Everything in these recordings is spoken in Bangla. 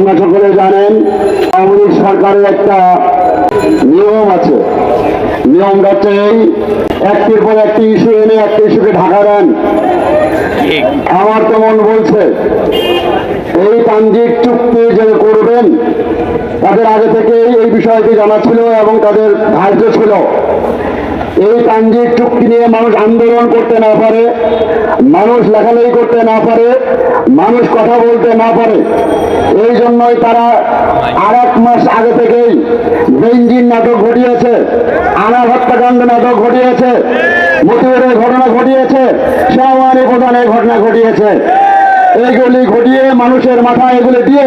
আপনারা সকলে জানেন, আওয়ামী লীগ সরকারের একটা নিয়ম আছে। নিয়মটা হচ্ছে এই, একটির পর একটি ইস্যু এনে একটি ইস্যুকে ঢাকা দেন। আমার তো মন বলছে, এই ট্রানজিট চুক্তি যে করবেন, তাদের আগে থেকে এই বিষয়টি জানা ছিল এবং তাদের ধার্য ছিল। এই ট্রানজিট চুক্তি নিয়ে মানুষ আন্দোলন করতে না পারে, মানুষ লেখালেখি করতে না পারে, মানুষ কথা বলতে না পারে। এই জন্যই তারা আর এক মাস আগে থেকেই বেঞ্জিন নাটক ঘটিয়েছে আনা হত্যাকাণ্ড নাটক ঘটিয়েছে, মতিউরের ঘটনা ঘটিয়েছে শাহওয়ানি প্রধানের ঘটনা ঘটিয়েছে। এইগুলি ঘটিয়ে মানুষের মাথায় এগুলি দিয়ে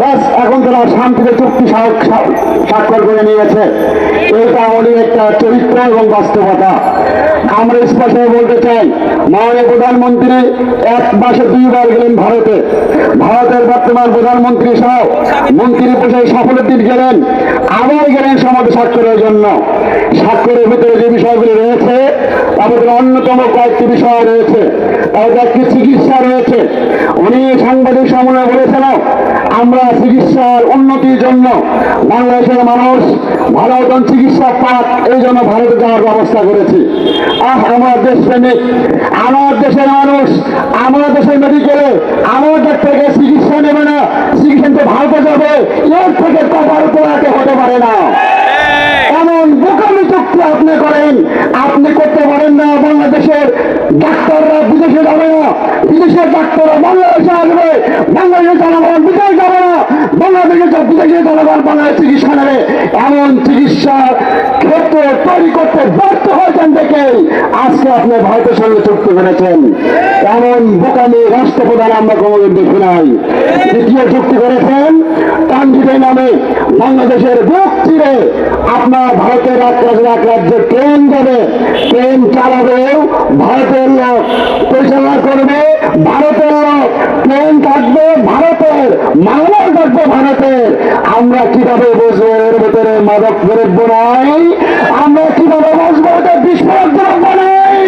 ব্যাস, এখন তারা শান্তিতে চুক্তি স্বা- স্বা- স্বাক্ষর করে নিয়েছে। এটা অনেক একটা চরিত্র এবং বাস্তবতা। আমরা স্পষ্ট বলতে চাই, মাননীয় প্রধানমন্ত্রী, এক মাসে দুইবার গেলেন ভারতে। ভারতের বর্তমান প্রধানমন্ত্রী সহ মন্ত্রী পোষায় সফলের দিন গেলেন, আবার গেলেন সমাজ স্বাক্ষরের জন্য। স্বাক্ষরের ভিতরে যে বিষয়গুলি রয়েছে ভিতরে অন্যতম কয়েকটি বিষয় রয়েছে। মধ্যে একটি চিকিৎসা রয়েছে। উনি সাংবাদিক সম্মেলনে বলেছেন, আমরা চিকিৎসার উন্নতির জন্য বাংলাদেশের মানুষ ভালো মতন চিকিৎসা পাক, এই জন্য ভারতে যাওয়ার ব্যবস্থা করেছি। আহ, আমার দেশ প্রেমিক, আমার দেশের মানুষ, আমার দেশের মেডিকেলে আমার থেকে চিকিৎসা নেবে না, চিকিৎসা ভারতে যাবে, এর থেকে কপাল পোড়াতে হতে পারে না এমন বোকামি চুক্তি আপনি করেন আপনি করতে পারেন না বাংলাদেশের ডাক্তাররা বিদেশে যাবে না। বিদেশের ডাক্তাররা বাংলাদেশে আসবে। বাংলাদেশের জনগণ বিদেশে যাবে না। বাংলাদেশের বিদেশের জনগণ বাংলাদেশ চিকিৎসা নেবে। এমন চিকিৎসা ক্ষেত্র তৈরি করতে ব্যর্থ হয়েছেন দেখে আজকে আপনি ভারতের সঙ্গে চুক্তি করেছেন। এমন বোকামি রাষ্ট্রপ্রধান আমরা কোনোদিন দেখি নাই। দ্বিতীয় চুক্তি করেছেন টাঙ্গিদের নামে বাংলাদেশের বুক চিরে আপনার ভারতের এক রাজ্যের এক রাজ্যে ট্রেন যাবে, ট্রেন চালাবেও ভারতের লোক পরিচালনা করবে, ভারতের লোক ট্রেন থাকবে ভারতের মানব থাকবে ভারতের। আমরা কীভাবে বুঝব এর ভিতরে মাদক দ্রব্য নাই? আমরা কীভাবে বুঝব এটা বিস্ফোরক দ্রব্য নাই?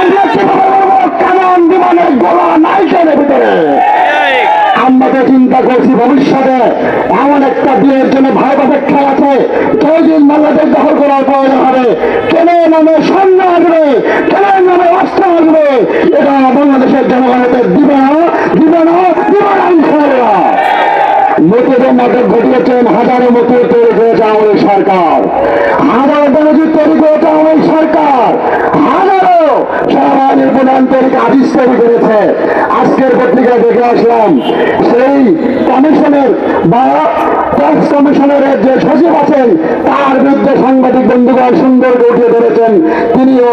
আমরা কীভাবে বলব বিমানের গোলা নাই কেন ভিতরে? আমরা তো চিন্তা করছি ভবিষ্যতে এমন একটা দিনের জন্য ভারত অপেক্ষা যেদিন বাংলাদেশ দখল করার প্রয়োজন হবে। কেন নামে সৈন্য আসবে? কেন নামে অস্ত্র আসবে? এটা বাংলাদেশের জনগণকে দিবে না দিবে না দিবে না ইনশাআল্লাহ মতিদের ঘটিয়েছেন হাজারো মতির তৈরি করেছে আমাদের সরকার। হাজারো মসজিদ তৈরি করেছে আমাদের সরকার। হাজারো সমাজের প্রধান তৈরি আদিস তৈরি করেছে। আজকের পত্রিকায় দেখে আসলাম, সেই কমিশনের বা ট্যাক্স কমিশনের যে সচিব আছেন বিরুদ্ধে সাংবাদিক বন্ধুগণ সুন্দর উঠিয়ে ধরেছেন, তিনিও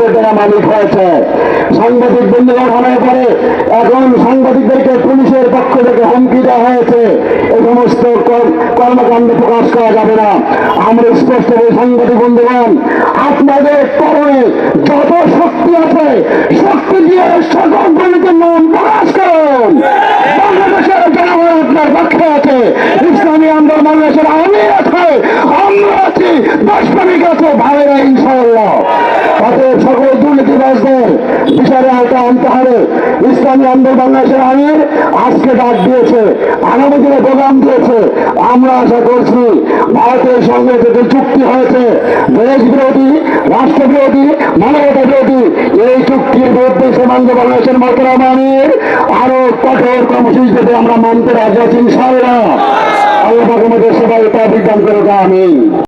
কোটি মালিক হয়েছে। সাংবাদিক বন্ধুগণ হওয়ার পরে এখন সাংবাদিকদেরকে পুলিশের পক্ষ থেকে হুমকি দেওয়া হয়েছে। এই সমস্ত কর্মকাণ্ড প্রকাশ করা যাবে না। আমরা স্পষ্ট করে সাংবাদিক বন্ধুগণ, আপনাদের করণে যত শক্তি আছে, শক্তি দিয়ে সকল দলিতের নাম প্রকাশ করুন। বাংলাদেশের জনগণ আপনার পক্ষে আছে। ইসলামী আন্দোলন বাংলাদেশের আমি আছে আমরা আছি আছে ভাইরা ইনশাআল্লাহ। অতএব সকল দুর্নীতিবাজদের বিচারে আওতা আনতে হবে। ইসলামী আন্দোলন বাংলাদেশের আমির আজকে ডাক দিয়েছে আগামী দিনে প্রোগ্রাম দিয়েছে। আমরা আশা করছি ভারতের সঙ্গে যে চুক্তি হয়েছে দেশ বিরোধী রাষ্ট্র বিরোধী মানবতা বিরোধী এই চুক্তির বিরুদ্ধে সীমান্ত বাংলাদেশের মতরাম আমির। আরও কঠোর কর্মসূচি পেতে আমরা মানতে রাজি আছি, ইনশাআল্লাহ। আল্লাহ সবাই তা বিজ্ঞান করে আমি